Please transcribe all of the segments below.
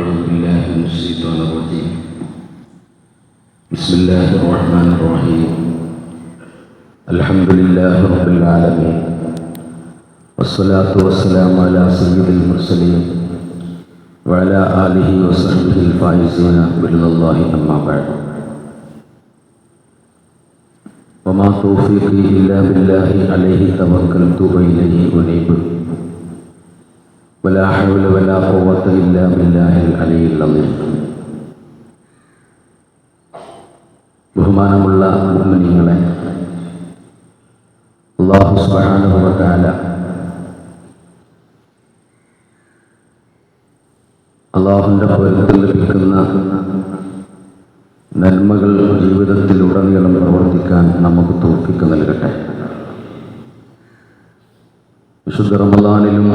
أعوذ بالله من الشيطان الرجيم. بسم الله الرحمن الرحيم. الحمد لله رب العالمين. والصلاة والسلام على سيد المرسلين وعلى آله وصحبه الفائزين برضا الله أما بعد. وما توفيقي إلا بالله عليه توكلت وإليه أنيب. ولا حول ولا قوة إلا بالله العلي العظيم ബഹുമാനമുള്ള മുഅ്മിനീങ്ങളെ അല്ലാഹു സുബ്ഹാനഹു വ തആല അള്ളാഹുവിൻ്റെ പൊരുത്തം ലഭിക്കുന്ന നന്മകൾ ജീവിതത്തിൽ ഉടനീളം പ്രവർത്തിക്കാൻ നമുക്ക് തോൽപ്പിക്ക് നൽകട്ടെ വിശുദ്ധ റമദാനിലും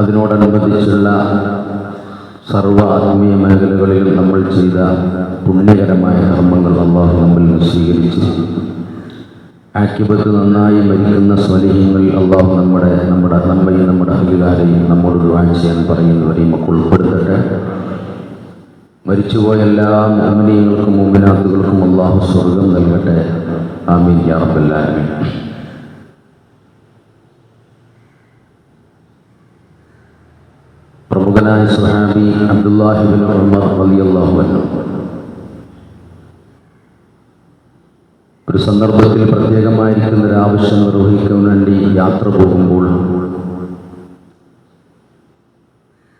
അതിനോടനുബന്ധിച്ചുള്ള സർവ ആത്മീയ മേഖലകളിൽ നമ്മൾ ചെയ്ത പുണ്യകരമായ കർമ്മങ്ങൾ അള്ളാഹു നമ്മിൽ സ്വീകരിച്ചു. ആക്കിബത്ത് നന്നായി മരിക്കുന്ന സ്വലീഹങ്ങളിൽ അള്ളാഹു നമ്മുടെ നമ്മുടെ നമ്മയും നമ്മുടെ അഹിലാരെയും നമ്മോട് ദുആ ചെയ്യാൻ പറയുന്നവരെയും ഒക്കെ ഉൾപ്പെടുത്തട്ടെ. മരിച്ചുപോയ എല്ലാ അമിനീയങ്ങൾക്കും മുമ്പിനാത്തുകൾക്കും അള്ളാഹു സ്വർഗം നൽകട്ടെ. ആമീൻ യാ പ്രമുഖനായ സുഹാബി അബ്ദുല്ലാഹിബിൻ ഉമർ അൻഹു ഒരു സന്ദർഭത്തിൽ പ്രത്യേകമായിരിക്കുന്ന ഒരു ആവശ്യം നിർവഹിക്കാൻ വേണ്ടി യാത്ര പോകുമ്പോൾ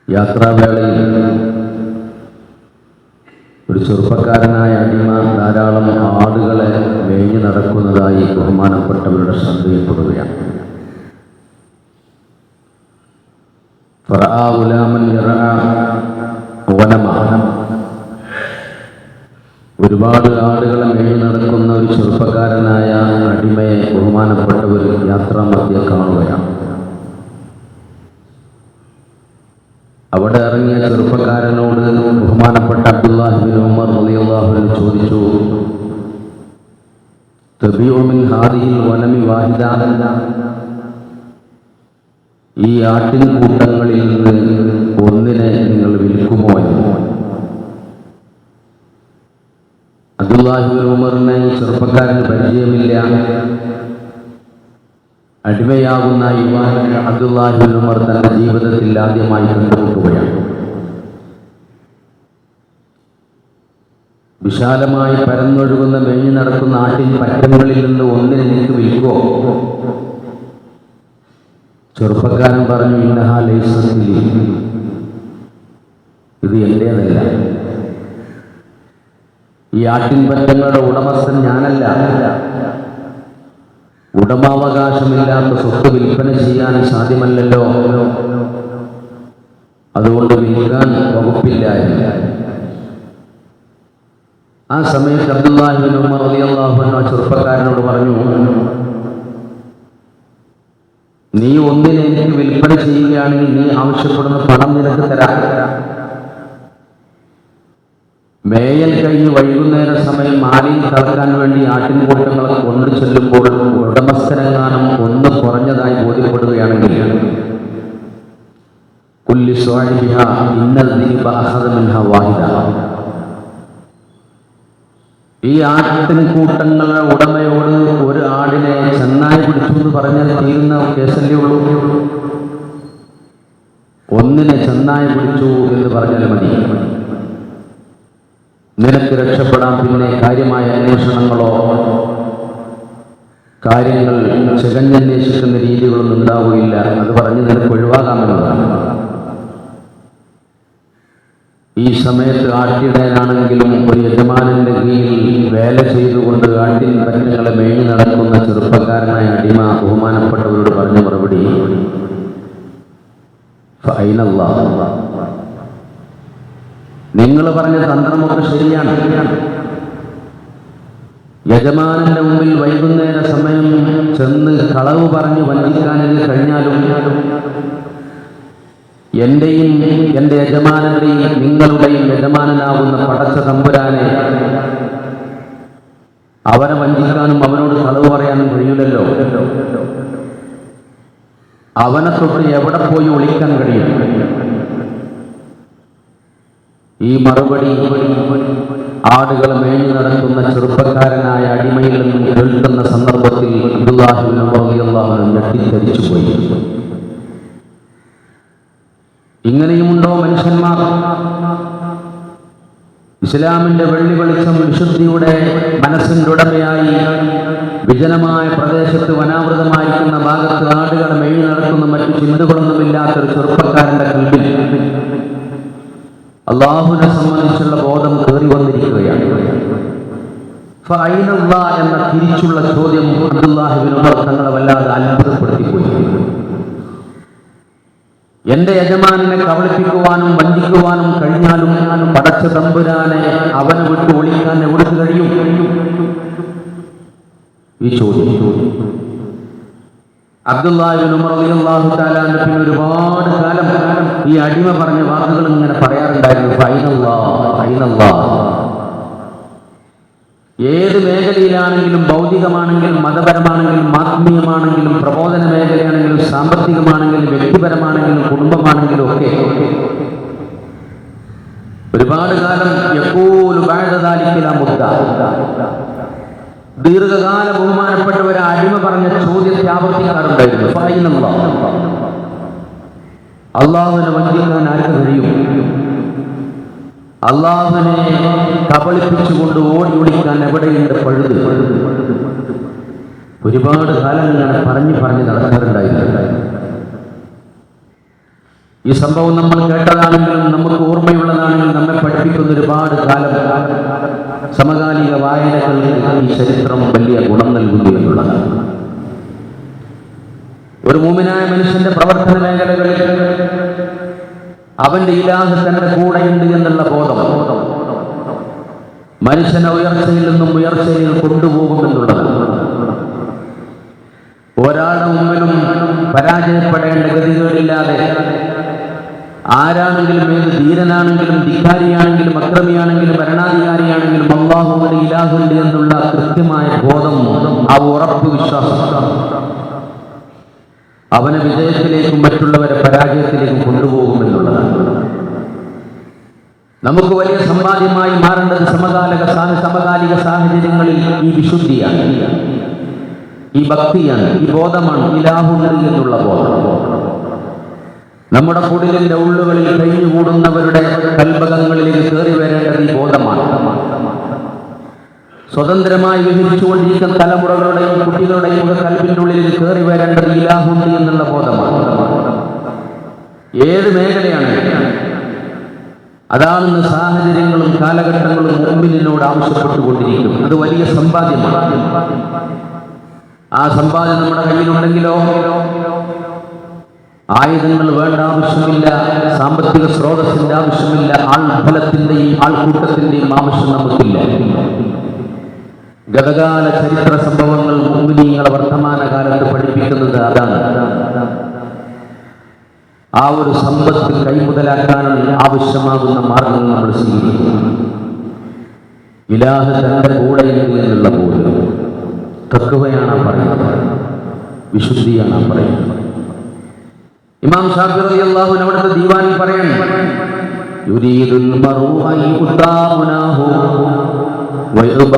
യാത്രാവേളയിൽ ഒരു ചെറുപ്പക്കാരനായ അടിമ ധാരാളം ആടുകളെ മേഞ്ഞു നടക്കുന്നതായി ബഹുമാനപ്പെട്ടവരുടെ ശ്രദ്ധയിൽപ്പെടുകയാണ്. فرأى غلاما يرعى غنما ഒരുപാട് ആടുകളെ മേഞ്ഞു നടക്കുന്ന ഒരു ചെറുപ്പക്കാരനായ അടിമയെ ബഹുമാനപ്പെട്ടവർ യാത്രാമധ്യ കാണുകയാണ് അവിടെ ഇറങ്ങിയ ചെറുപ്പക്കാരനോട് ബഹുമാനപ്പെട്ട അബ്ദുല്ലാഹിബിൻ ഉമർ റളിയല്ലാഹു ചോദിച്ചു തബിയുമിൻ ഹാദിഹിൽ വനമി വാഹിദ ഈ ആട്ടിൻ കൂട്ടങ്ങളിൽ നിന്ന് ഒന്നിനെ നിങ്ങൾ വിൽക്കുമോ എന്ന്? ഉമറിനെ ചെറുപ്പക്കാരന് പരിചയമില്ല. അടിമയാകുന്ന യുവാൻ അബ്ദുല്ലാഹിബിൻ ഉമർ തന്റെ ജീവിതത്തിൽ ആദ്യമായി കണ്ടുമുട്ടുകയാണ്. വിശാലമായി പരന്നൊഴുകുന്ന മേഞ്ഞു നടക്കുന്ന ആട്ടിൻ പറ്റങ്ങളിൽ നിന്ന് ഒന്നിനെ നിങ്ങൾക്ക് വിൽക്കോ ചെറുപ്പക്കാരൻ പറഞ്ഞു ഇന്നഹ ഇത് എന്റേതല്ല ഈ ആട്ടിൻ പറ്റങ്ങളുടെ ഉടമസ്ഥൻ ഞാനല്ല. ഉടമാവകാശമില്ലാത്ത സ്വത്ത് വിൽപ്പന ചെയ്യാൻ സാധ്യമല്ലല്ലോ. അതുകൊണ്ട് വിൽക്കാൻ വകുപ്പില്ല ആ സമയത്ത് അബ്ദുല്ലാഹിബിൻ ഉമർ റളിയല്ലാഹു അൻഹു ചെറുപ്പക്കാരനോട് പറഞ്ഞു നീ ഒന്നിനെ വിൽപ്പന ചെയ്യുകയാണെങ്കിൽ നീ ആവശ്യപ്പെടുന്ന പണം നിനക്ക് തരാം. മേയൽ കഴിഞ്ഞ് വൈകുന്നേര സമയം മാലിയിൽ കളക്കാൻ വേണ്ടി ആട്ടിൻകൂട്ടങ്ങളെ കൊണ്ടു ചെല്ലുമ്പോൾ ഉടമസ്ഥരങ്ങാനം ഒന്ന് കുറഞ്ഞതായി ബോധ്യപ്പെടുകയാണെങ്കിൽ കുല്ലി ഇന്നൽ വാഹിദ. ഈ ആട്ടിൻകൂട്ടങ്ങളുടെ ഉടമയോട് ചെന്നായി പിടിച്ചു എന്ന് പറഞ്ഞാൽ തീരുന്ന കേസല്ലേ ഉള്ളൂ. ഒന്നിനെ ചെന്നായി പിടിച്ചു എന്ന് പറഞ്ഞാൽ മതി. നിനക്ക് രക്ഷപ്പെടാൻ പിന്നെ കാര്യമായ അന്വേഷണങ്ങളോ കാര്യങ്ങൾ ചികഞ്ഞന്വേഷിക്കുന്ന രീതികളൊന്നും ഉണ്ടാവുകയില്ല. അത് പറഞ്ഞ് നിനക്ക് ഒഴിവാകാമെന്നതാണ്. ഈ സമയത്ത് ആട്ടിടയനാണെങ്കിലും ഒരു യജമാനന്റെ കീഴിൽ വേല ചെയ്തുകൊണ്ട് ആട്ടിൻ പറ്റങ്ങളെ മേഞ്ഞു നടക്കുന്ന ചെറുപ്പക്കാരനായ അടിമ ബഹുമാനപ്പെട്ടവരോട് പറഞ്ഞ മറുപടി. നിങ്ങൾ പറഞ്ഞ തന്ത്രമൊക്കെ ശരിയാണ്. യജമാനന്റെ മുമ്പിൽ വൈകുന്നേര സമയം ചെന്ന് കളവ് പറഞ്ഞ് വഞ്ചിക്കാനത് കഴിഞ്ഞാലും എന്റെയും എന്റെ യജമാനന്റെയും നിങ്ങളുടെയും യജമാനനാകുന്ന പടച്ച തമ്പുരാനെ അവനെ വഞ്ചിക്കാനും അവനോട് കളവ് പറയാനും കഴിയില്ലല്ലോ അവനെ തൊട്ട് എവിടെ പോയി ഒളിക്കാൻ കഴിയും? ഈ മറുപടി ആടുകൾ മേഞ്ഞു നടക്കുന്ന ചെറുപ്പക്കാരനായ അടിമയിൽ നിന്നും കേൾക്കുന്ന സന്ദർഭത്തിൽ റളിയല്ലാഹു അൻഹു പോയി ഇങ്ങനെയുമുണ്ടോ മനുഷ്യന്മാർ? ഇസ്ലാമിന്റെ വെള്ളി വെളിച്ചം വിശുദ്ധിയുടെ മനസ്സിന്റെ ഉടമയായി വിജനമായ പ്രദേശത്ത് വനാവൃതമായിരിക്കുന്ന ഭാഗത്ത് നാടുകൾ മെഴി നടക്കുന്ന മറ്റു ചിന്തകളൊന്നുമില്ലാത്തൊരു ചെറുപ്പക്കാരന്റെ കൽവിൽ അള്ളാഹുവിനെ സംബന്ധിച്ചുള്ള ബോധം കയറി വന്നിരിക്കുകയാണ്. എന്ന തിരിച്ചുള്ള ചോദ്യം അബ്ദുല്ലാഹിബിൻ തങ്ങളെ വല്ലാതെ അത്ഭുതപ്പെടുത്തിപ്പോയി. എന്റെ യജമാനെ കബളിപ്പിക്കുവാനും വഞ്ചിക്കുവാനും കഴിഞ്ഞാലും പടച്ച തമ്പുരാനെ അവനെ വിട്ട് ഒളിക്കാൻ എവിടുന്ന് കഴിയും? ഈ ചോദ്യം. അബ്ദുല്ലാഹിബിൻ ഒരുപാട് കാലം ഈ അടിമ പറഞ്ഞ വാക്കുകൾ ഇങ്ങനെ പറയാറുണ്ടായിരുന്നു. ഫൈനല്ലാ ഫൈനല്ലാ. ഏത് മേഖലയിലാണെങ്കിലും ഭൗതികമാണെങ്കിലും മതപരമാണെങ്കിലും ആത്മീയമാണെങ്കിലും പ്രബോധന മേഖലയാണെങ്കിലും സാമ്പത്തികമാണെങ്കിലും വ്യക്തിപരമാണെങ്കിലും കുടുംബമാണെങ്കിലും ഒക്കെ ഒരുപാട് കാലം മുദ്ദ ദീർഘകാല ബഹുമാനപ്പെട്ടവരെ അടിമ പറഞ്ഞ ചോദ്യത്തെ ആവർത്തിക്കാറുണ്ടായിരുന്നു. അള്ളാഹുവിനെ വഞ്ചിക്കാൻ ആർക്ക് കഴിയും? അള്ളാഹുവിനെ കബളിപ്പിച്ചുകൊണ്ട് ഓടി ഒളിക്കാൻ എവിടെയുണ്ട് പഴുത്? ഒരുപാട് കാലങ്ങളാണ് പറഞ്ഞു പറഞ്ഞ് നടക്കാറുണ്ടായിരുന്നു ഈ സംഭവം നമ്മൾ കേട്ടതാണെങ്കിലും നമുക്ക് ഓർമ്മയുള്ളതാണെങ്കിലും നമ്മെ പഠിപ്പിക്കുന്ന ഒരുപാട് കാലം സമകാലിക വായനകളിൽ ഈ ചരിത്രം വലിയ ഗുണം നൽകുന്നു എന്നുള്ളതാണ്. ഒരു മൂമിനായ മനുഷ്യന്റെ പ്രവർത്തന മേഖലകളിൽ അവന്റെ ഇലാഹ് തന്റെ കൂടെയുണ്ട് എന്നുള്ള ബോധം. മനുഷ്യനെ ഉയർച്ചയിൽ നിന്നും ഉയർച്ചയിൽ കൊണ്ടുപോകുമെന്നുള്ളത് ഒരാളുടെ മുമ്പിലും പരാജയപ്പെടേണ്ട ഗതികളില്ലാതെ ആരാണെങ്കിലും ഏത് ധീരനാണെങ്കിലും ധിക്കാരിയാണെങ്കിലും അക്രമിയാണെങ്കിലും ഭരണാധികാരിയാണെങ്കിലും അള്ളാഹുവിന്റെ ഇലാഹുണ്ട് എന്നുള്ള കൃത്യമായ ബോധം ആ ഉറപ്പ് വിശ്വാസം. അവനെ വിജയത്തിലേക്കും മറ്റുള്ളവരെ പരാജയത്തിലേക്കും കൊണ്ടുപോകുമെന്നുള്ളതാണ് നമുക്ക് വലിയ സമ്പാദ്യമായി മാറേണ്ടത് സമകാലിക സമകാലിക സാഹചര്യങ്ങളിൽ ഈ വിശുദ്ധിയാണ്. ഈ ഭക്തിയാണ് ഈ ബോധമാണ് ഇലാഹുണ്ട് നിന്നുള്ള ബോധം. നമ്മുടെ കുടിലിന്റെ ഉള്ളുകളിൽ കഴിഞ്ഞുകൂടുന്നവരുടെ കൽപകങ്ങളിലേക്ക് കയറി വരേണ്ടത് ഈ ബോധമാണ്. സ്വതന്ത്രമായി വിഭജിച്ചുകൊണ്ടിരിക്കുന്ന തലമുറകളുടെയും കുട്ടികളുടെയും ഒക്കെ കൽപ്പിന്റെ ഉള്ളിൽ കയറി വരേണ്ടത് ഇലാഹുണ്ട് എന്നുള്ള ബോധമാണ്. ഏത് മേഖലയാണ്? അതാണെന്ന് സാഹചര്യങ്ങളും കാലഘട്ടങ്ങളും മുമ്പിനോട് ആവശ്യപ്പെട്ടുകൊണ്ടിരിക്കും. അത് വലിയ സമ്പാദ്യമാണ്. ആ സമ്പാദ്യം നമ്മുടെ കയ്യിലുണ്ടെങ്കിലോ? ആയുധങ്ങൾ വേണ്ട ആവശ്യമില്ല സാമ്പത്തിക സ്രോതസ്സിന്റെ ആവശ്യമില്ല ആൾഫലത്തിന്റെയും ആൾക്കൂട്ടത്തിന്റെയും ആവശ്യം നമുക്കില്ല. ഗതകാല ചരിത്ര സംഭവങ്ങൾ മുമ്പിനീങ്ങളെ വർത്തമാനകാലത്ത് പഠിപ്പിക്കുന്നത് അതാണ്. ആ ഒരു സമ്പത്ത് കൈമുതലാക്കാനുള്ള ആവശ്യമാകുന്ന മാർഗങ്ങൾ നമ്മൾ സ്വീകരിക്കും. വിലാഹ തന്റെ കൂടെയുണ്ട് എന്നുള്ള പോലും തക്കുവയാണ് പറയുന്നത്. വിശുദ്ധിയാണ് പറയുന്നത്. ഇമാം ഷാഫി അൻഹു അവിടുത്തെ ദീവാനിൽ പറയാൻ യുരീദുൽ മർഉ അൻ യുതാമുനാഹു വയർബ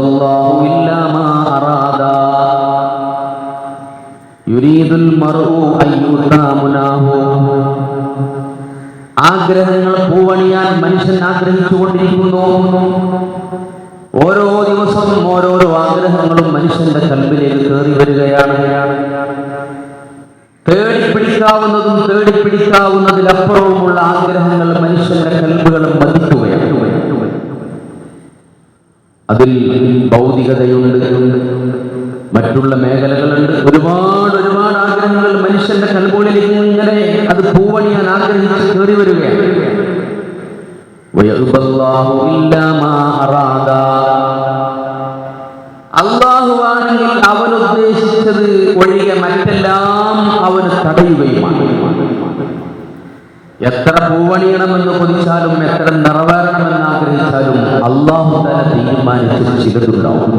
ആഗ്രഹങ്ങൾ പൂവണിയാൻ മനുഷ്യൻ ആഗ്രഹിച്ചു ആഗ്രഹിച്ചുകൊണ്ടിരിക്കുന്നു. ഓരോ ദിവസവും ഓരോരോ ആഗ്രഹങ്ങളും മനുഷ്യന്റെ കൽബിലേക്ക് കയറി വരികയാണ്. തേടിപ്പിടിക്കാവുന്നതും തേടിപ്പിടിക്കാവുന്നതിലപ്പുറവുമുള്ള ആഗ്രഹങ്ങൾ മനുഷ്യന്റെ കൽപ്പുകളും മതിക്കുകയാണ്. അതിൽ ഭൗതികതയുണ്ട്. മറ്റുള്ള മേഖലകളുണ്ട്. ഒരുപാട് മനുഷ്യന്റെ കൺമുകളിലേക്ക് ഇങ്ങനെ അത് പൂവണിയാൻ ആഗ്രഹിച്ച് കയറി വരികയാണ്. അള്ളാഹുവാണെങ്കിൽ അവൻ ഉദ്ദേശിച്ചത് ഒഴികെ മറ്റെല്ലാം അവൻ തടയുകയുമാണ്. എത്ര പൂവണിയണമെന്ന് കൊതിച്ചാലും എത്ര നിറവേറണമെന്ന് ആഗ്രഹിച്ചാലും അള്ളാഹു തന്നെ തീരുമാനിച്ച് ചിലതുണ്ടാവും.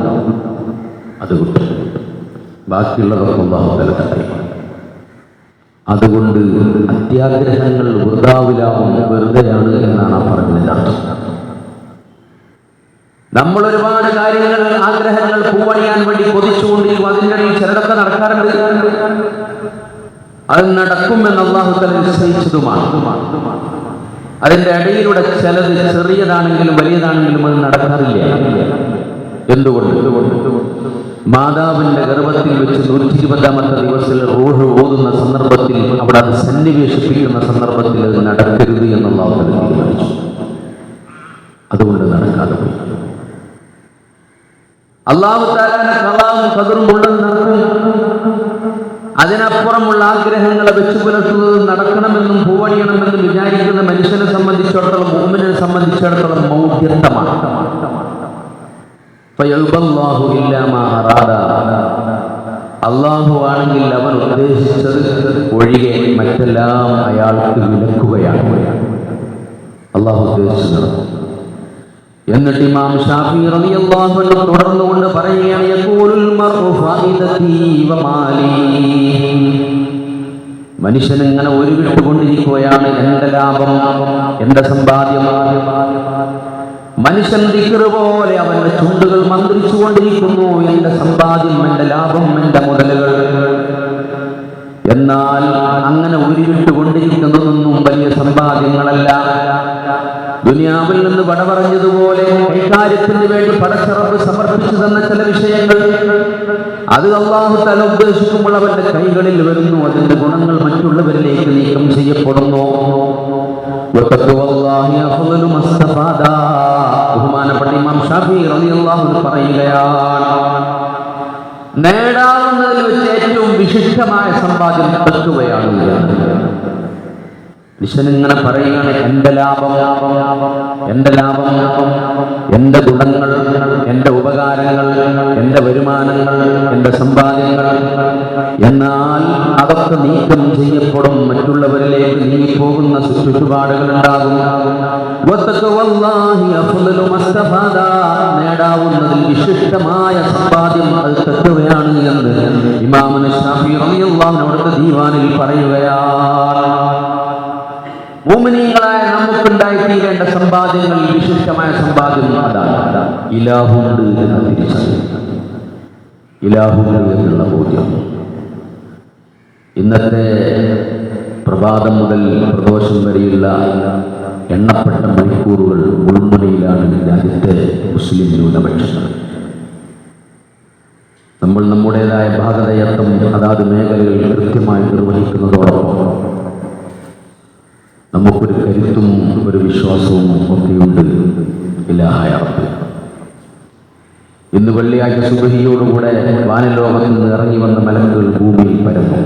അതുകൊണ്ട് കിട്ടും ബാക്കിയുള്ളവർക്ക് അള്ളാഹു തന്നെ അതുകൊണ്ട് അത്യാഗ്രഹങ്ങൾ വൃതാവിലാവും വെറുതെയാണ് എന്നാണ് ആ അർത്ഥം. നമ്മൾ ഒരുപാട് കാര്യങ്ങൾ ആഗ്രഹങ്ങൾ പൂവണിയാൻ വേണ്ടി കൊതിച്ചുകൊണ്ടിരിക്കും. അതിന്റെ ഇടയിൽ ചിലതൊക്കെ നടക്കാറുണ്ട്. അത് നടക്കുമെന്ന് എന്ന് തല നിശ്ചയിച്ചതുമാണ്. അതിന്റെ ഇടയിലൂടെ ചിലത് ചെറിയതാണെങ്കിലും വലിയതാണെങ്കിലും അത് നടക്കാറില്ല. എന്തുകൊണ്ട്? മാതാവിന്റെ ഗർഭത്തിൽ വെച്ച് നൂറ്റി ഇരുപതാമത്തെ ദിവസത്തിൽ റൂഹ് ഓതുന്ന സന്ദർഭത്തിൽ അവിടെ അത് സന്നിവേശിപ്പിക്കുന്ന സന്ദർഭത്തിൽ അത് നടക്കരുത് എന്നുള്ള അവർ തീരുമാനിച്ചു അതുകൊണ്ട് നടക്കാതെ അള്ളാഹു താലാന കലാവും കതിറും നടക്കും. അതിനപ്പുറമുള്ള ആഗ്രഹങ്ങളെ വെച്ചു പുലർത്തുന്നത് നടക്കണമെന്നും പൂവണിയണമെന്നും വിചാരിക്കുന്ന മനുഷ്യനെ സംബന്ധിച്ചിടത്തോളം ഭൂമിനെ സംബന്ധിച്ചിടത്തോളം മൗഢ്യത്തമാണ്. അള്ളാഹു ആണെങ്കിൽ അവൻ ഉദ്ദേശിച്ചത് ഒഴികെ മറ്റെല്ലാം അയാൾക്ക് വിലക്കുകയാണ്. അള്ളാഹു ഉദ്ദേശിച്ചത്. എന്നിട്ട് ഇമാം ഷാഫി റളിയല്ലാഹു അൻഹു തുടർന്നുകൊണ്ട് പറയുകയാണ് യഖൂലുൽ മർഉ ഫായിദതി വമാലി മനുഷ്യൻ ഇങ്ങനെ ഒരു വിട്ടുകൊണ്ടിരിക്കുകയാണ് എന്റെ ലാഭം എന്റെ സമ്പാദ്യം. മനുഷ്യൻ ദിക്കറ് പോലെ അവന്റെ ചുണ്ടുകൾ മന്ത്രിച്ചുകൊണ്ടിരിക്കുന്നു. എന്റെ സമ്പാദ്യം എന്റെ ലാഭം എന്റെ മുതലുകൾ. എന്നാൽ അങ്ങനെ ഉരുവിട്ടുകൊണ്ടിരിക്കുന്നതൊന്നും വലിയ സമ്പാദ്യങ്ങളല്ല. ദുനിയാവിൽ നിന്ന് വട പറഞ്ഞതുപോലെ കൈകാര്യത്തിന് വേണ്ടി പടച്ചിറപ്പ് സമർപ്പിച്ചു തന്ന ചില വിഷയങ്ങൾ. അത് അള്ളാഹു തല ഉദ്ദേശിക്കുമ്പോൾ അവന്റെ കൈകളിൽ വരുന്നു. അതിന്റെ ഗുണങ്ങൾ മറ്റുള്ളവരിലേക്ക് നീക്കം ചെയ്യപ്പെടുന്നു. ബഹുമാനപ്പെട്ട ഇമാം റളിയല്ലാഹു ഏറ്റവും വിശിഷ്ടമായ മനുഷ്യനിങ്ങനെ പറയുകയാണ് എന്റെ ലാഭം എന്റെ ലാഭം എന്റെ ഗുണങ്ങൾ എന്റെ ഉപകാരങ്ങൾ എന്റെ വരുമാനങ്ങൾ എന്റെ സമ്പാദ്യങ്ങൾ എന്നാൽ അതൊക്കെ നീക്കം ചെയ്യപ്പെടും. മറ്റുള്ളവരിലേക്ക് നീങ്ങിപ്പോകുന്ന ചുറ്റുപാടുകൾ ഉണ്ടാകും. നേടാവുന്നതിൽ വിശിഷ്ടമായ സമ്പാദ്യം അത് തത്വയാണ് എന്ന് ഇമാമന് ഷാഫി അവിടുത്തെ ദീവാനിൽ പറയുകയാണ്. മോമിനീങ്ങളായ നമുക്കുണ്ടായിത്തീരേണ്ട സമ്പാദ്യങ്ങളിൽ വിശിഷ്ടമായ സമ്പാദ്യം അതാണ്. ഇലാഹുണ്ട് എന്ന തിരിച്ചറിയുന്നത് ഇലാഹുണ്ട് എന്നുള്ള ബോധ്യം. ഇന്നത്തെ പ്രഭാതം മുതൽ പ്രദോഷം വരെയുള്ള എണ്ണപ്പെട്ട മണിക്കൂറുകൾ ഉൾമുനയിലാണ് രാജ്യത്തെ മുസ്ലിം ന്യൂനപക്ഷങ്ങൾ നമ്മൾ നമ്മുടേതായ ഭാഗതയത്വം അതാത് മേഖലകളിൽ കൃത്യമായി നിർവഹിക്കുന്നതോടൊപ്പം നമുക്കൊരു കരുത്തും ഒരു വിശ്വാസവും ഒക്കെയുണ്ട് ഇലാഹായ. ഇന്ന് വെള്ളിയാഴ്ച സുബഹിയോടുകൂടെ വാനലോകത്ത് നിന്ന് ഇറങ്ങി വന്ന മലക്കുകൾ ഭൂമിയിൽ പരന്നു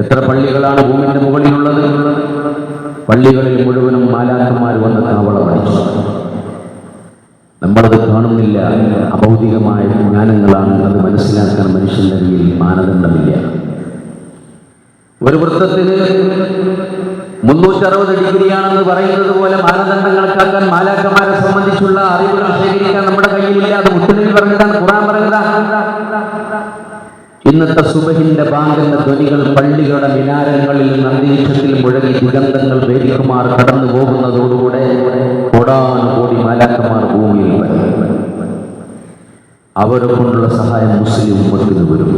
എത്ര പള്ളികളാണ് ഭൂമിന്റെ മുകളിലുള്ളത്? പള്ളികളിൽ മുഴുവനും മാലാക്കന്മാർ വന്ന് താവളം അടിച്ചു. നമ്മളത് കാണുന്നില്ല. അഭൗതികമായ ജ്ഞാനങ്ങളാണ് അത് മനസ്സിലാക്കാൻ മനുഷ്യന്റെ കയ്യിൽ മാനദണ്ഡമില്ല. ഒരു വൃത്തത്തിന് മുന്നൂറ്ററുപത് ഡിഗ്രിയാണെന്ന് പറയുന്നത് പോലെ മാനദണ്ഡം കണക്കാക്കാൻ മാലാക്കന്മാരെ സംബന്ധിച്ചുള്ള അറിവുകൾ ശേഖരിക്കാൻ നമ്മുടെ കയ്യിലില്ല. അത് മുത്തലിൽ പറഞ്ഞതാണ് ഖുറാൻ പറഞ്ഞതാണ്. ഇന്നത്തെ സുബഹിന്റെ ബാങ്കെന്ന ധ്വനികൾ പള്ളികളുടെ മിനാരങ്ങളിൽ അന്തരീക്ഷത്തിൽ മുഴങ്ങി ദുരന്തങ്ങൾ വേദിക്കുമാർ കടന്നു പോകുന്നതോടുകൂടെ കോടാനുകോടി മാലാക്കന്മാർ ഭൂമിയിൽ വരും അവരെ കൊണ്ടുള്ള സഹായം മുസ്ലിം ഉമ്മത്തിന് വരും.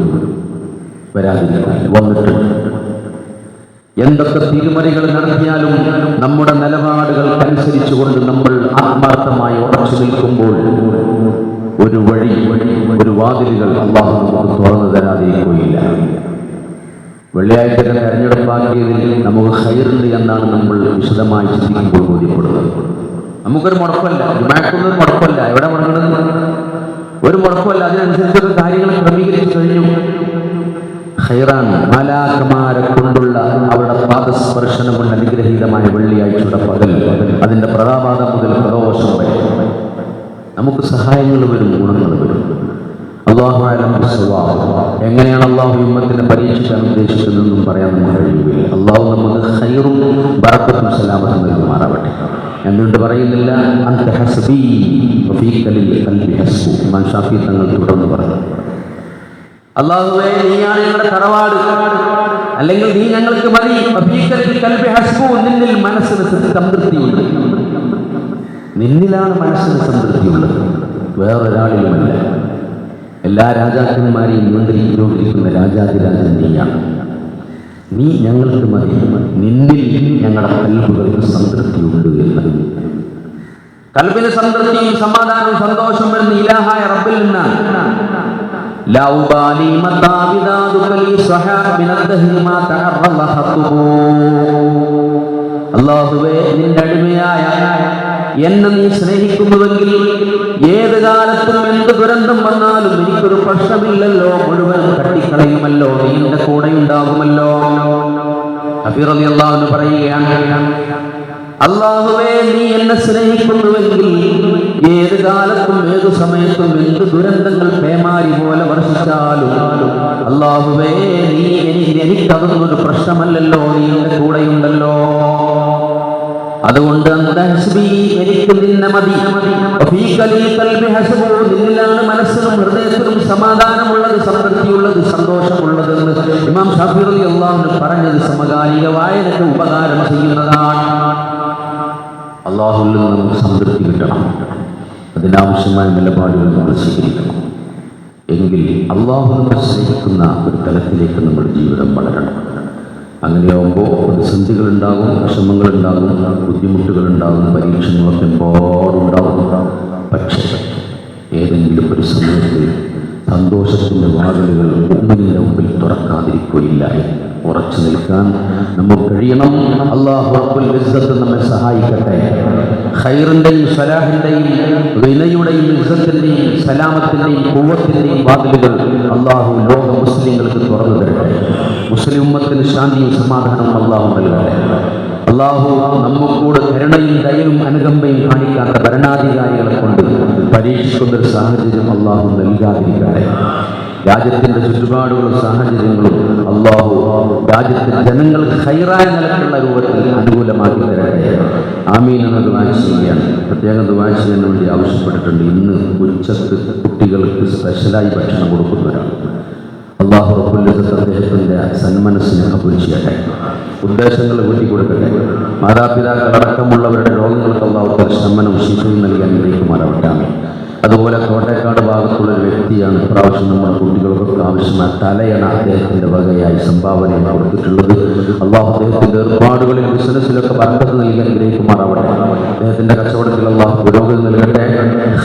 വരാതിരിക്കാൻ വന്നിട്ടുണ്ട്. എന്തൊക്കെ തിരുമറികൾ നടത്തിയാലും നമ്മുടെ നിലപാടുകൾക്കനുസരിച്ചുകൊണ്ട് നമ്മൾ ആത്മാർത്ഥമായി ഉറച്ചു നിൽക്കുമ്പോൾ ഒരു വഴി വഴി ഒരു വാതിലുകൾ അള്ളാഹു നമുക്ക് തുറന്നു തരാതിരിക്കുകയില്ല. വെള്ളിയാഴ്ച തെരഞ്ഞെടുപ്പാക്കിയതിൽ നമുക്ക് ഹൈറുണ്ട് എന്നാണ് നമ്മൾ വിശദമായി ചിന്തിക്കുമ്പോൾ ബോധ്യപ്പെടുന്നത്. നമുക്കൊരു മുടക്കമല്ല ജുമാക്കുന്നത് മുടക്കമല്ല. എവിടെ മുടങ്ങണം ഒരു മുടക്കമല്ല അതിനനുസരിച്ചൊക്കെ കാര്യങ്ങൾ ക്രമീകരിച്ചു കഴിഞ്ഞു. ഹൈറാണ് മാലാക്കമാരെ കൊണ്ടുള്ള അവരുടെ പാദസ്പർശനം കൊണ്ട് അനുഗ്രഹീതമായ വെള്ളിയാഴ്ചയുടെ പകൽ. അതിന്റെ പ്രതാപാതം മുതൽ പ്രദോഷം വരെ. നമുക്ക് സഹായങ്ങൾ വരും ഗുണങ്ങൾ വരും. ബിസ്സവാബ്. എങ്ങനെയാണ് അള്ളാഹു ഹിമ്മത്തിനെ പരീക്ഷിക്കാൻ ഉദ്ദേശിക്കുന്നതെന്നും പറയാൻ നമുക്ക് കഴിയുകയില്ല. അള്ളാഹു നമുക്ക് ഹൈറും ബറക്കത്തും സലാമത്തും നൽകുമാറാവട്ടെ എന്തുകൊണ്ട് പറയുന്നില്ല? അന്ത ഹസ്ബി വഫീക്കലിൽ ഹസ്ബു. ഇമാം ഷാഫി തങ്ങൾ തുടർന്ന് പറഞ്ഞു. അള്ളാഹുവേ നീയാണ് ഞങ്ങളുടെ തറവാട്. അല്ലെങ്കിൽ നീ ഞങ്ങൾക്ക് മതി. നിന്നിൽ മനസ്സിന് സംതൃപ്തിയുണ്ട്. നിന്നിലാണ് മനസ്സിന് സംതൃപ്തിയുള്ളത്. വേറൊരാളിലുമല്ല. എല്ലാ രാജാക്കന്മാരെയും നിയന്ത്രിക്കുന്ന രാജാതിരാജൻ നീയാണ് നീ ഞങ്ങൾക്ക് മതി. നിന്നിൽ ഞങ്ങളുടെ കൽബുകൾക്ക് സംതൃപ്തിയുണ്ട് എന്ന്. കൽപ്പിന് സംതൃപ്തിയും സമാധാനവും സന്തോഷം വരുന്ന ഇലാഹായ റബ്ബിൽ നിന്നാണ് അള്ളാഹുവേ നിന്റെ അടിമയായ എന്നെ നീ സ്നേഹിക്കുന്നുവെങ്കിൽ ഏത് കാലത്തും എന്ത് ദുരന്തം വന്നാലും എനിക്കൊരു പ്രശ്നമില്ലല്ലോ മുഴുവൻ തട്ടിക്കളയുമല്ലോ നീ എന്റെ കൂടെ ഉണ്ടാകുമല്ലോ. അള്ളാഹുന് പറയുകയാണ് അള്ളാഹുവേ നീ എന്നെ സ്നേഹിക്കുന്നുവെങ്കിൽ ഏത് കാലത്തും ഏത് സമയത്തും എന്ത് ദുരന്തങ്ങൾ പേമാരി പോലെ വർഷിച്ചാലും അള്ളാഹുവേ നീ എനിക്ക് ഒരു പ്രശ്നമല്ലല്ലോ നീ എന്റെ കൂടെയുണ്ടല്ലോ. ഹസ്ബു നിന്നിലാണ് മനസ്സിലും ഹൃദയത്തിലും സമാധാനമുള്ളത് സംതൃപ്തിയുള്ളത് സന്തോഷമുള്ളത് എന്ന് ഇമാം ഷാഫി റളിയല്ലാഹു അൻഹു പറഞ്ഞത് സമകാലിക വായനക്ക് ഉപകാരം ചെയ്യുന്നതാണ്. അള്ളാഹുവിൽ നമുക്ക് സംതൃപ്തി കിട്ടണം. അതിനാവശ്യമായ നിലപാടുകൾ നമ്മൾ സ്വീകരിക്കണം. എങ്കിൽ അള്ളാഹു സ്നേഹിക്കുന്ന ഒരു തലത്തിലേക്ക് നമ്മുടെ ജീവിതം വളരണം. അങ്ങനെയാവുമ്പോൾ ഉണ്ടാകും ബുദ്ധിമുട്ടുകൾ ഉണ്ടാകും പരീക്ഷണങ്ങളൊക്കെ എമ്പാടുണ്ടാകും പക്ഷേ ഏതെങ്കിലും ഒരു സമയത്ത് സന്തോഷത്തിന്റെ വാതിലുകൾ ഒന്നിന്റെ മുമ്പിൽ തുറക്കാതിരിക്കുകയില്ല. ഉറച്ചു നിൽക്കാൻ നമുക്ക് കഴിയണം. അള്ളാഹു നമ്മെ സഹായിക്കട്ടെ. ഖൈറിന്റെയും സലാഹിന്റെയും വിനയുടെയും ഇസ്സത്തിന്റെയും സലാമത്തിന്റെയും കൂവത്തിന്റെയും വാതിലുകൾ അള്ളാഹു ലോക മുസ്ലിങ്ങൾക്ക് തുറന്നു തരട്ടെ. മുസ്ലിം ഉമ്മത്തിന് ശാന്തിയും സമാധാനവും അള്ളാഹു നൽകട്ടെ. അള്ളാഹു നമ്മക്കൂട് കരുണയും ദയവും അനുകമ്പയും കാണിക്കാത്ത ഭരണാധികാരികളെ കൊണ്ട് പരീക്ഷിക്കുന്ന ഒരു സാഹചര്യം അള്ളാഹു നൽകാതിരിക്കട്ടെ. രാജ്യത്തിന്റെ ചുറ്റുപാടുകളും സാഹചര്യങ്ങളും അള്ളാഹു രാജ്യത്തെ ജനങ്ങൾക്ക് ഹൈറായ നിലക്കുള്ള രൂപത്തിൽ അനുകൂലമാക്കി തരട്ടെ. ആമീൻ എന്ന ദുവാശിയാണ് പ്രത്യേകം ദുവാ ചെയ്യാൻ വേണ്ടി ആവശ്യപ്പെട്ടിട്ടുണ്ട്. ഇന്ന് ഉച്ചയ്ക്ക് കുട്ടികൾക്ക് സ്പെഷ്യലായി ഭക്ഷണം കൊടുക്കുന്നവരാണ്. അള്ളാഹു സന്മനസ്സിനെ കബൂൽ ചെയ്യട്ടെ. ഉദ്ദേശങ്ങൾ കൂട്ടി കൊടുക്കട്ടെ. മാതാപിതാക്കൾ അടക്കമുള്ളവരുടെ രോഗങ്ങൾക്ക് അള്ളാഹു ശമനവും ശിശുവും നൽകാൻ ആമീൻ. അതുപോലെ കോട്ടയക്കാട് ഭാഗത്തുള്ള ഒരു വ്യക്തിയാണ് ഇപ്രാവശ്യം നമ്മുടെ കുട്ടികൾക്കൊക്കെ ആവശ്യമായ തലയാണ് അദ്ദേഹത്തിന്റെ വകയായി സംഭാവനയാണ് കൊടുത്തിട്ടുള്ളത് അള്ളാഹു അദ്ദേഹത്തിന്റെ ഏർപ്പാടുകളിൽ ബിസിനസ്സിലൊക്കെ ബർക്കത്ത് നൽകാൻ ഗ്രഹിക്കുമാറാവട്ടെ അദ്ദേഹത്തിന്റെ കച്ചവടത്തിൽ അള്ളാഹു പുരോഗതി നൽകട്ടെ.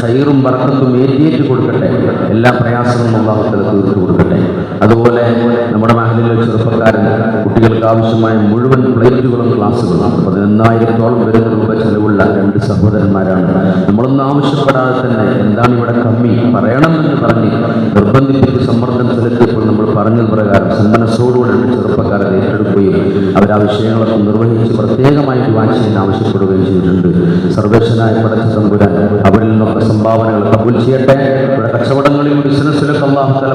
ഹൈറും ബർക്കത്തും ഏറ്റിയേറ്റ് കൊടുക്കട്ടെ. എല്ലാ പ്രയാസങ്ങളും അള്ളാഹു തീർത്തു കൊടുക്കട്ടെ. അതുപോലെ നമ്മുടെ മഹലിലെ ചെറുപ്പക്കാരൻ കുട്ടികൾക്ക് ആവശ്യമായ മുഴുവൻ പ്ലേറ്റുകളും ക്ലാസ്സുകളും പതിനൊന്നായിരത്തോളം വരുന്ന രൂപ ചെലവുള്ള രണ്ട് സഹോദരന്മാരാണ്. നമ്മളൊന്നും ആവശ്യപ്പെടാതെ തന്നെ എന്താണ് ഇവിടെ കമ്മി? പറയണം എന്ന് പറഞ്ഞ് നിർബന്ധിപ്പിച്ച് സമ്മർദ്ദം ചെലുത്തിയപ്പോൾ നമ്മൾ പറഞ്ഞത് പ്രകാരം സന്മനസ്സോടുകൂടെ ചെറുപ്പക്കാരെ ഏറ്റെടുക്കുകയും അവർ ആ വിഷയങ്ങളൊക്കെ നിർവഹിച്ച് പ്രത്യേകമായി ചെയ്യാൻ ആവശ്യപ്പെടുകയും ചെയ്തിട്ടുണ്ട്. സർവേശ്വനായ പടച്ച തമ്പുരാൻ അവരിൽ നിന്നൊക്കെ സംഭാവനകൾ കബൂൽ ചെയ്യട്ടെ. ഇവിടെ കച്ചവടങ്ങളിലും ബിസിനസ്സിലൊക്കെ അള്ളാഹു തല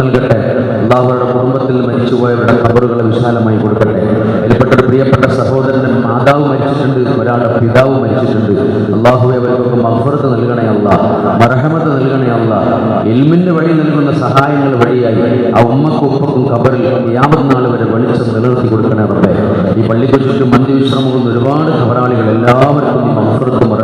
നൽകട്ടെ. അള്ളാഹുരുടെ കുടുംബത്തിൽ മരിച്ചുപോയവരുടെ കബറുകളെ വിശാലമായി കൊടുക്കട്ടെ. ഇതിൽപ്പെട്ട ഒരു പ്രിയപ്പെട്ട സഹോദരൻ മാതാവ് മരിച്ചിട്ടുണ്ട് ഒരാളുടെ പിതാവ് മരിച്ചിട്ടുണ്ട്. അള്ളാഹുവെ അവർക്കൊക്കെ മഫറത്ത് നൽകണേ അല്ല മറഹമത്ത് നൽകണേ വഴി നൽകുന്ന സഹായങ്ങൾ വഴിയായി ആ ഉമ്മക്കും ഉപ്പക്കും കബറിൽ യാമത് വരെ വെളിച്ചം നിലനിർത്തി കൊടുക്കണേ ഈ പള്ളിക്ക് ചുറ്റും മന്തി വിശ്രമം ഒരുപാട് കബറാളികൾ എല്ലാവർക്കും മഹുറത്ത് മറഹമത്തും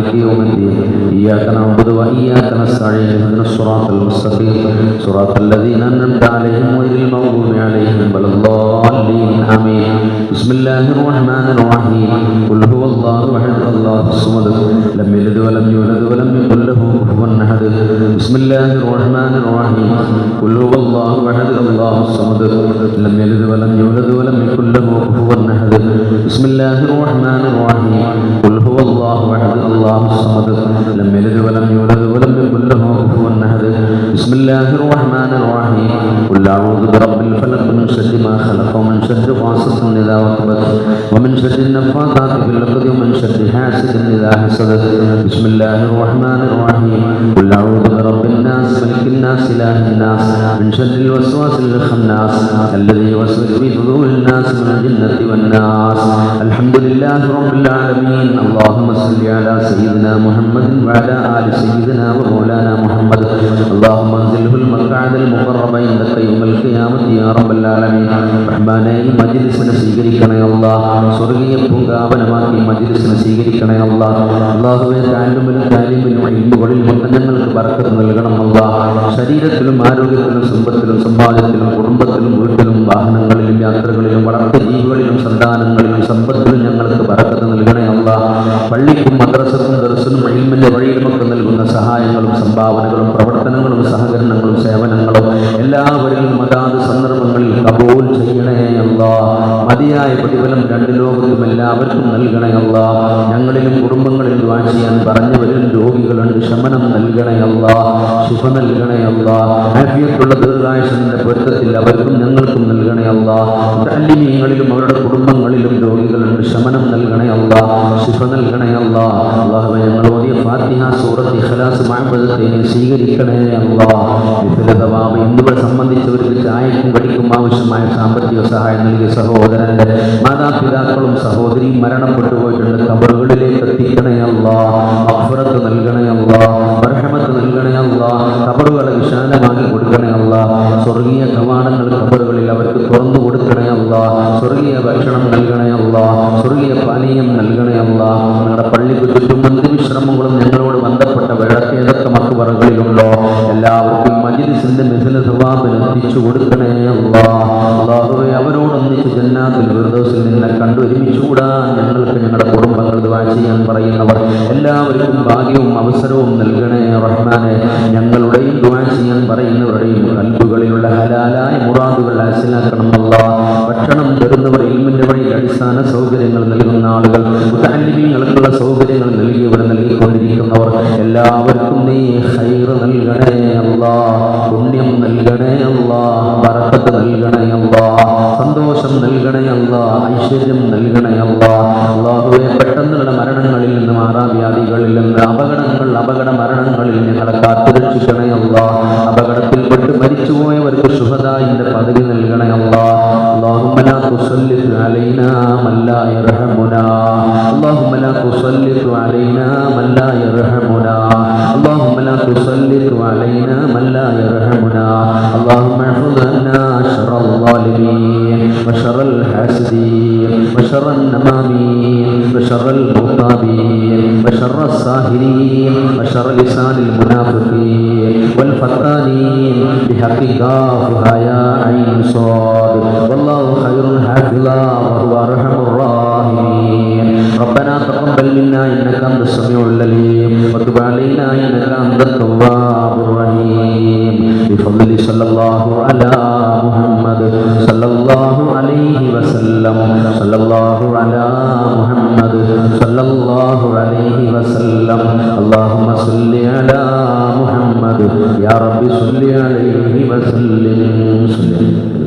مالك يوم الدين. إياك نعبد وإياك نستعين. اهدنا الصراط المستقيم. صراط الذين أنعمت عليهم غير المغضوب عليهم بل الضالين. آمين. بسم الله الرحمن الرحيم. قل هو الله أحد. الله الصمد. لم يلد ولم يولد ولم يكن له كفوا أحد. بسم الله الرحمن الرحيم. قل هو الله أحد. الله الصمد. لم يلد ولم يولد ولم يكن له كفوا أحد. بسم الله الرحمن الرحيم. قل هو الله أحد. الله الله الصمد لم يلد ولم يولد ولم يكن له كفوا احد بسم الله الرحمن الرحيم قل اعوذ برب الفلق من شر ما خلق ومن شر غاسق اذا وقبت ومن شر النفاثات في العقد ومن شر حاسد اذا حسد بسم الله الرحمن الرحيم قل اعوذ الناس ملك الناس إله الناس من شر الوسواس الخناس الذي يوسوس في صدور الناس من الجنة والناس الحمد لله رب العالمين اللهم صل على سيدنا محمد وعلى آل سيدنا ومولانا محمد اللهم انزله المقعد المقرب عندك يوم القيامة يا رب العالمين റഹ്മാനെ ഈ മജ്ലിസിനെ സ്വീകരിക്കണേ അല്ല സ്വർഗീയ പൂങ്കാവനമാക്കി ഈ മജ്ലിസിനെ സ്വീകരിക്കണേ അല്ല അള്ളാഹുവെ താലിമിലും താലിമിലും ഇൽമുകളിൽ ഞങ്ങൾക്ക് ബർക്കത്ത് നൽകണം അല്ല ശരീരത്തിലും ആരോഗ്യത്തിലും സമ്പത്തിലും സമ്പാദ്യത്തിലും കുടുംബത്തിലും വീട്ടിലും വാഹനങ്ങളിലും യാത്രകളിലും വളർത്തു ജീവികളിലും സന്താനങ്ങളിലും സമ്പത്തിലും ഞങ്ങൾക്ക് പറക്കത്ത് നൽകണേ അല്ല പള്ളിക്കും മദ്രസക്കും ദർശനും ഇൽമിന്റെ വഴിയിലുമൊക്കെ നൽകുന്ന സഹായങ്ങളും സംഭാവനകളും പ്രവർത്തനങ്ങളും സഹകരണങ്ങളും സേവനങ്ങളും എല്ലാവരിലും അതാത് സന്ദർഭങ്ങളിൽ കബൂൽ ചെയ്യണേ അല്ല മതിയായ പ്രതിഫലം രണ്ട് ലോകത്തും എല്ലാവർക്കും നൽകണയല്ല ഞങ്ങളിലും കുടുംബങ്ങളിലും ദ്വാ ചെയ്യാൻ പറഞ്ഞവരും രോഗികളുണ്ട്. ശമനം നൽകണയല്ല ശുഭ നൽകണയല്ല ആഫിയത്തുള്ള ദീർഘായുഷന്റെ പൊരുത്തത്തിൽ അവർക്കും ഞങ്ങൾക്കും നൽകണയല്ല അല്ല. താലിമീങ്ങളിലും അവരുടെ കുടുംബങ്ങളിലും രോഗികളുണ്ട്. ശമനം നൽകണയല്ല ശുഭ നൽകണയല്ല ഞങ്ങൾ ഓടിയ ഫാത്തിഹ സൂറത്ത് ഇഖ്ലാസ് മഹബദത്തെ സ്വീകരിക്കണേ അല്ലാ. വിഫലതവാമ സംബന്ധിച്ചവർക്ക് ചായക്കും കടിക്കും ആവശ്യമായ സാമ്പത്തിക സഹായം നൽകിയ സഹോദരന്റെ മാതാപിതാക്കളും സഹോദരിയും മരണപ്പെട്ടു പോയിട്ടുണ്ട് കബറുകളിലേക്ക് എത്തിക്കണയല്ല അല്ലാ. നൽകണയല്ല ബർഹമത്ത് നൽകണേ അല്ലാ. കബറുകളെ വിശാലമാക്കി കൊടുക്കണേ അല്ലാ. സ്വർഗീയ കവാടങ്ങൾ കബറുകളിൽ അവർക്ക് തുറന്നു കൊടുക്കണേ അല്ലാ. സ്വർഗീയ ഭക്ഷണം നൽകണേ അല്ലാ. സ്വർഗീയ പാനീയം നൽകണേ അല്ലാ. നിങ്ങളുടെ പള്ളിക്ക് ചുറ്റും മന്ത്രിവിശ്രമങ്ങളും ഞങ്ങളോട് ബന്ധപ്പെട്ട വിളക്ക് ഏതൊക്കെ മക്കുപറകളിലുണ്ടോ എല്ലാവർക്കും മജിലിസിന്റെ മിഥില സ്വഭാവം എത്തിച്ചു കൊടുക്കണേ അള്ളാഹുവെ അവരോടൊന്നിച്ച് ജന്നാത്തിൽ ഫിർദൗസിൽ നിന്നെ കണ്ടു ഒരുമിച്ചുകൂടാൻ ഞങ്ങൾക്ക് ഞങ്ങളുടെ കുടുംബങ്ങൾ ദുആ ചെയ്യാൻ പറയുന്നവർ എല്ലാവർക്കും ഭാഗ്യവും അവസരവും നൽകണേ റഹ്മാനെ. ഞങ്ങളുടെയും ദുആ ചെയ്യാൻ പറയുന്നവരുടെയും കൽബുകളിലുള്ള ഹലാലായ മുറാദുകൾ ഹാസിലാക്കണം അല്ലാ ഭക്ഷണം തരുന്നവർ ഇൽമിന്റെ വഴി അടിസ്ഥാന സൗകര്യങ്ങൾ നൽകുന്ന ആളുകൾ മുത്തല്ലിമീങ്ങൾക്കുള്ള സൗകര്യങ്ങൾ നൽകിയവർ നൽകിക്കൊണ്ടിരിക്കുന്നവർ എല്ലാവർക്കും നീ ഹൈറ് നൽകണേ അല്ലാ പുണ്യം നൽകണേ അല്ലാ ബറക്കത്ത് നൽകണേ അല്ലാ സന്തോഷം നൽകണേ അല്ലാ ഐശ്വര്യം നൽകണേ അല്ലാ അള്ളാഹുവെ പെട്ടെന്നുള്ള മരണങ്ങളിൽ നിന്ന് മാറാവ്യാധികളിൽ നിന്ന് അപകടങ്ങൾ അപകട മരണങ്ങളിൽ ഞങ്ങളെ കാത്തുരക്ഷിക്കണേ അല്ലാ അപകടത്തിൽപ്പെട്ട് മരിച്ചുപോയവർക്ക് ശുഭദായിന്റെ പദവി നൽകണേ അല്ലാ اللهم لا تسلط علينا من لا يرحمنا اللهم لا تسلط علينا من من لا يرحمنا. اللهم لا تسلط علينا من لا يرحمنا. اللهم احفظ عنا شر الظالمين وشر الحاسدين وشر النمامين وشر المغتابين وشر الساهرين وشر لسان المنافقين والفتانين. بحق كافها يا عين صاد. والله خير حافظا وهو أرحم تقبل منا انك انت السميع العليم وتب علينا انك انت التواب الرحيم بفضل صلى الله على محمد صلى الله عليه وسلم صلى الله على محمد صلى الله عليه وسلم اللهم صل على محمد يا رب صل عليه وسلم صل